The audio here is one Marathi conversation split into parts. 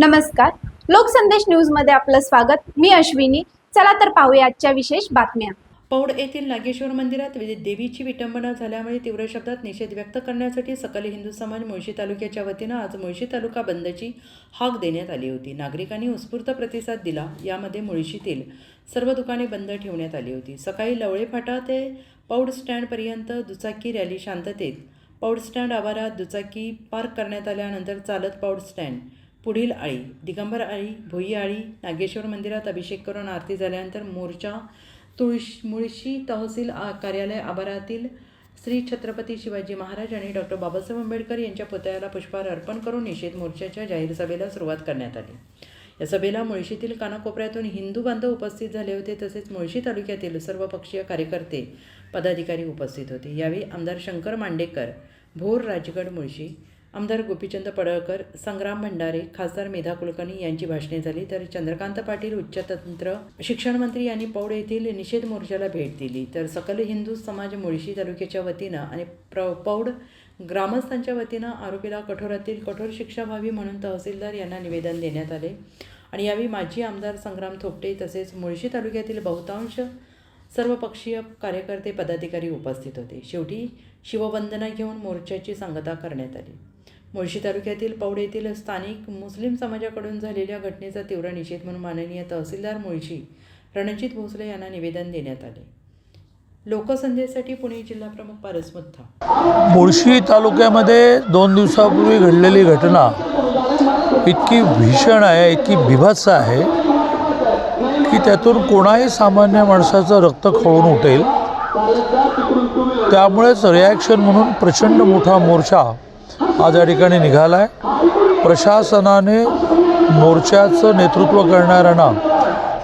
नमस्कार. लोकसंदेश न्यूजमध्ये आपलं स्वागत. मी अश्विनी. चला तर पाहूया आजच्या विशेष बातम्या. पौड येथील नागेश्वर मंदिरात देवीची विटंबना झाल्यामुळे तीव्र शब्दात निषेध व्यक्त करण्यासाठी सकल हिंदू समाज मुळशी तालुक्याच्या वतीनं आज मुळशी तालुका बंदची हाक देण्यात आली होती. नागरिकांनी उत्स्फूर्त प्रतिसाद दिला. यामध्ये मुळशीतील सर्व दुकाने बंद ठेवण्यात आली होती. सकाळी लवळे फाटा ते पौड स्टँडपर्यंत दुचाकी रॅली शांततेत पौड स्टँड आवारात दुचाकी पार्क करण्यात आल्यानंतर चालत पौड स्टँड पुढील आळी दिगंबर आळी भोई आळी नागेश्वर मंदिरात अभिषेक करून आरती झाल्यानंतर मोर्चा तुळश मुळशी तहसील आ- कार्यालय आभारातील श्री छत्रपती शिवाजी महाराज आणि डॉक्टर बाबासाहेब आंबेडकर यांच्या पुतळ्याला पुष्पहार अर्पण करून निषेध मोर्चाच्या जाहीर सभेला सुरुवात करण्यात आली. या सभेला मुळशीतील कानाकोपऱ्यातून हिंदू बांधव उपस्थित झाले होते तसेच मुळशी तालुक्यातील सर्व पक्षीय कार्यकर्ते पदाधिकारी उपस्थित होते. यावेळी आमदार शंकर मांडेकर भोर राजगड मुळशी आमदार गोपीचंद पडळकर संग्राम भंडारे खासदार मेधा कुलकर्णी यांची भाषणे झाली तर चंद्रकांत पाटील उच्चतंत्र शिक्षण मंत्री यांनी पौड येथील निषेध मोर्चाला भेट दिली. तर सकल हिंदू समाज मुळशी तालुक्याच्या वतीनं आणि प्र पौड ग्रामस्थांच्या वतीनं आरोपीला कठोरातील कठोर शिक्षा व्हावी म्हणून तहसीलदार यांना निवेदन देण्यात आले. आणि यावेळी माजी आमदार संग्राम थोपटे तसेच मुळशी तालुक्यातील बहुतांश सर्वपक्षीय कार्यकर्ते पदाधिकारी उपस्थित होते. शेवटी शिववंदना घेऊन मोर्चाची सांगता करण्यात आली. मुळशी तालुक्यातील पौड येथील स्थानिक मुस्लिम समाजाकडून झालेल्या घटनेचा तीव्र निषेध म्हणून माननीय तहसीलदार मुळशी रणजित भोसले यांना निवेदन देण्यात आले. लोकसंध्येसाठी पुणे जिल्हा प्रमुख पारस मुथा मुळशी तालुक्यामध्ये दोन दिवसापूर्वी घडलेली घटना इतकी भीषण आहे इतकी बिभत्स आहे की त्यातून कोणाही सामान्य माणसाचं रक्त खळून उठेल. त्यामुळेच रिॲक्शन म्हणून प्रचंड मोठा मोर्चा आज या ठिकाणी निघाला आहे प्रशासनाने मोर्चाचं नेतृत्व करणाऱ्यांना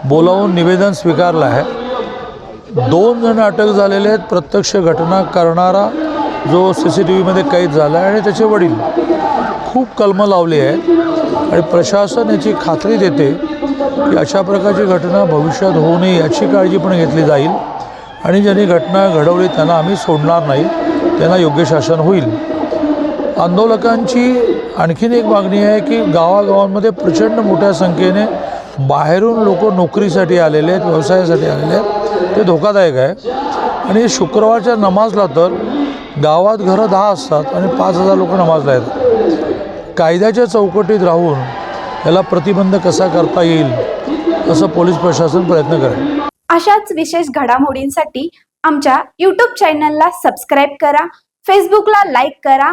बोलावून निवेदन स्वीकारलं आहे. दोन जण अटक झालेले आहेत. प्रत्यक्ष घटना करणारा जो सी सी टी व्हीमध्ये कैद झाला आहे आणि त्याचे वडील खूप कलमं लावली आहेत आणि प्रशासन याची खात्री देते की अशा प्रकारची घटना भविष्यात होऊ नये याची काळजी पण घेतली जाईल. आणि ज्यांनी घटना घडवली त्यांना आम्ही सोडणार नाही. त्यांना योग्य शासन होईल. आंदोलकांची आणखीन एक मागणी आहे की गावागावांमध्ये प्रचंड मोठ्या संख्येने बाहेरून लोक नोकरीसाठी आलेले आहेत व्यवसायासाठी आलेले आहेत. ते धोकादायक आहे. आणि शुक्रवारच्या नमाजला तर गावात घरं दहा असतात आणि पाच हजार लोक नमाजला येतात. कायद्याच्या चौकटीत राहून याला प्रतिबंध कसा करता येईल असं पोलीस प्रशासन प्रयत्न करेल. अशाच विशेष घडामोडींसाठी आमच्या यूट्यूब चॅनलला सबस्क्राईब करा फेसबुकला लाईक करा